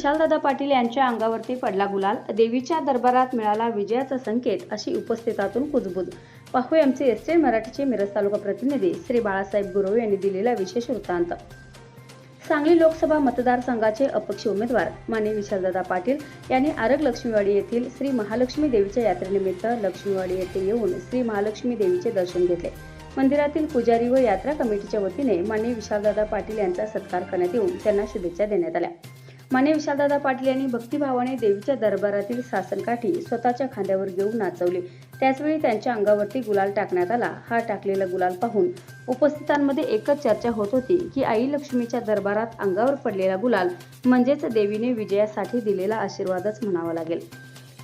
विशालदादा पाटील यांच्या अंगावरती पडला गुलाल. देवीच्या दरबारात मिळाला विजयाचा संकेत अशी उपस्थितातून कुजबुज. पाहू आमचे एस टी मराठीचे मिरज तालुका प्रतिनिधी श्री बाळासाहेब गुरव यांनी दिलेला विशेष वृत्तांत. सांगली लोकसभा मतदारसंघाचे अपक्ष उमेदवार माने विशालदादा पाटील यांनी आरग लक्ष्मीवाडी येथील श्री महालक्ष्मी देवीच्या यात्रेनिमित्त लक्ष्मीवाडी येथे येऊन श्री महालक्ष्मी देवीचे दर्शन घेतले. मंदिरातील पुजारी व यात्रा कमिटीच्या वतीने माने विशालदादा पाटील यांचा सत्कार करण्यात येऊन त्यांना शुभेच्छा देण्यात आल्या. माने विशालदादा पाटील यांनी भक्तिभावाने देवीच्या दरबारातील सासनकाठी स्वतःच्या खांद्यावर घेऊन नाचवली. त्याचवेळी त्यांच्या अंगावरती गुलाल टाकण्यात आला. हा टाकलेला गुलाल पाहून उपस्थितांमध्ये एकच चर्चा होत होती की आई लक्ष्मीच्या दरबारात अंगावर पडलेला गुलाल म्हणजेच देवीने विजयासाठी दिलेला आशीर्वादच म्हणावा लागेल.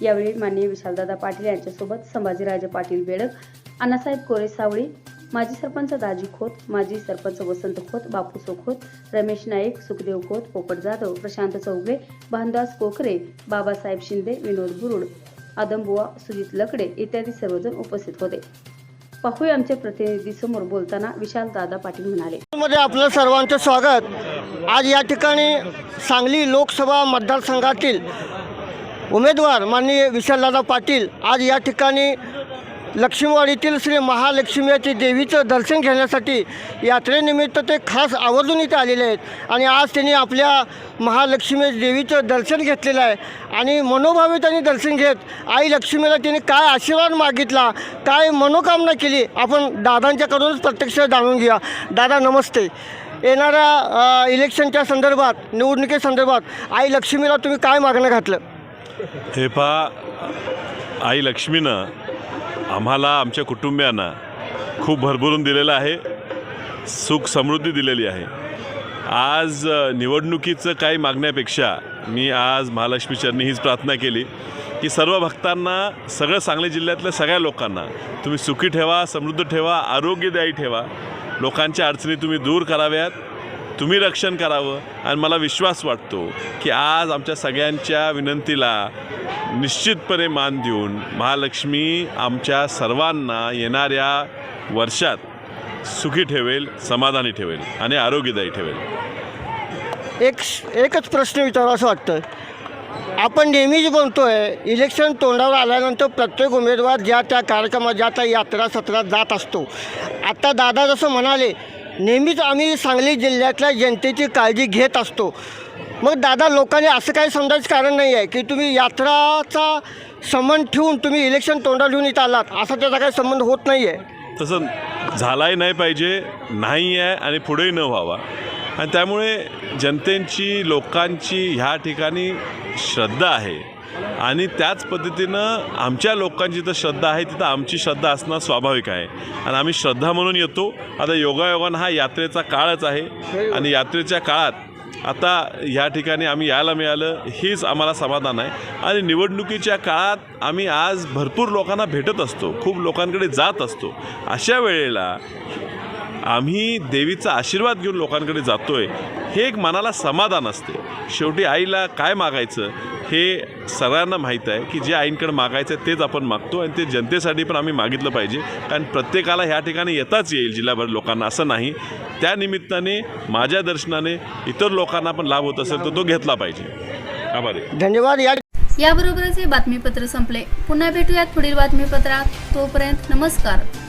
यावेळी माननीय विशालदादा पाटील यांच्यासोबत संभाजीराजे पाटील बेडक अण्णासाहेब कोरे सावळी माजी सरपंच दाजी खोत माजी सरपंच वसंत खोत बापू खोत रमेश नाईक सुखदेव खोत पोपट जाधव प्रशांत चौगले भानदास कोकरे बाबासाहेब शिंदे विनोद बुरुड आदमबुवा सुजित लकडे इत्यादी सर्वजण उपस्थित होते. पाहूया आमचे प्रतिनिधी समोर बोलताना विशाल दादा पाटील म्हणाले. मध्ये आपलं सर्वांचं स्वागत. आज या ठिकाणी सांगली लोकसभा मतदारसंघातील उमेदवार माननीय विशालदादा पाटील आज या ठिकाणी लक्ष्मीवाडीतील श्री महालक्ष्मीचे देवीचं दर्शन घेण्यासाठी यात्रेनिमित्त ते खास आवर्जून इथे आलेले आहेत. आणि आज त्यांनी आपल्या महालक्ष्मी देवीचं दर्शन घेतलेलं आहे. आणि मनोभावे त्यांनी दर्शन घेत आई लक्ष्मीला त्यांनी काय आशीर्वाद मागितला काय मनोकामना केली आपण दादांच्याकडूनच प्रत्यक्ष जाणून घ्या दादा नमस्ते. येणाऱ्या इलेक्शनच्या संदर्भात निवडणुकीसंदर्भात आई लक्ष्मीला तुम्ही काय मागणं घातलं? हे पहा आई लक्ष्मीनं आम्हाला आमच्या कुटुंबियांना खूप भरभरून दिलेलं आहे सुख समृद्धी दिलेली आहे. आज निवडणुकीचं काही मागण्यापेक्षा मी आज महालक्ष्मी चरणी हीच प्रार्थना केली की सर्व भक्तांना सगळं सांगली जिल्ह्यातल्या सगळ्या लोकांना तुम्ही सुखी ठेवा समृद्ध ठेवा आरोग्यदायी ठेवा. लोकांच्या अडचणी तुम्ही दूर कराव्यात. तुम्ही रक्षण करावं आणि मला विश्वास वाटतो की आज आमच्या सगळ्यांच्या विनंतीला निश्चितपणे मान देऊन महालक्ष्मी आमच्या सर्वांना येणाऱ्या वर्षात सुखी ठेवेल समाधानी ठेवेल आणि आरोग्यदायी ठेवेल. एक एकच प्रश्न विचारावा असं वाटतं आपण नेहमीच आहे इलेक्शन तोंडावर आल्यानंतर प्रत्येक उमेदवार ज्या त्या कार्यक्रमात ज्या त्या यात्रा सत्रात जात असतो. आता दादा जसं म्हणाले नेहमीच आम्ही सांगली जिल्ह्यातल्या जनतेची काळजी घेत असतो. मग दादा लोकांनी असं काही समजायचं कारण नाही आहे की तुम्ही यात्राचा संबंध ठेवून तुम्ही इलेक्शन तोंडात घेऊन इथं आलात. असा त्याचा काही संबंध होत नाही आहे. तसं झालाही नाही पाहिजे नाही आहे आणि पुढेही न व्हावा. आणि त्यामुळे जनतेची लोकांची ह्या ठिकाणी श्रद्धा आहे. आणि त्याच पद्धतीनं आमच्या लोकांची जिथं श्रद्धा आहे तिथं आमची श्रद्धा असणं स्वाभाविक आहे. आणि आम्ही श्रद्धा म्हणून येतो. आता योगायोगानं हा यात्रेचा काळच आहे. आणि यात्रेच्या काळात आता ह्या ठिकाणी आम्ही यायला मिळालं हेच आम्हाला समाधान आहे. आणि निवडणुकीच्या काळात आम्ही आज भरपूर लोकांना भेटत असतो. खूप लोकांकडे जात असतो. अशा वेळेला आम्ही देवीचा आशीर्वाद घेऊन लोकांकडे जातोय. हे एक मनाला समाधान असते. शेवटी आईला काय मागायचं? हे सगळ्यांना माहीत आहे की जे आईंकडे मागायचं आहे तेच आपण मागतो आणि ते जनतेसाठी पण आम्ही मागितलं पाहिजे. कारण प्रत्येकाला ह्या ठिकाणी येताच येईल जिल्हाभर लोकांना असं नाही. त्या निमित्ताने माझ्या दर्शनाने इतर लोकांना पण लाभ होत असेल तर तो घेतला पाहिजे. आभारी. धन्यवाद. या याबरोबरच हे बातमीपत्र संपले. पुन्हा भेटूयात पुढील बातमीपत्रात. तोपर्यंत नमस्कार.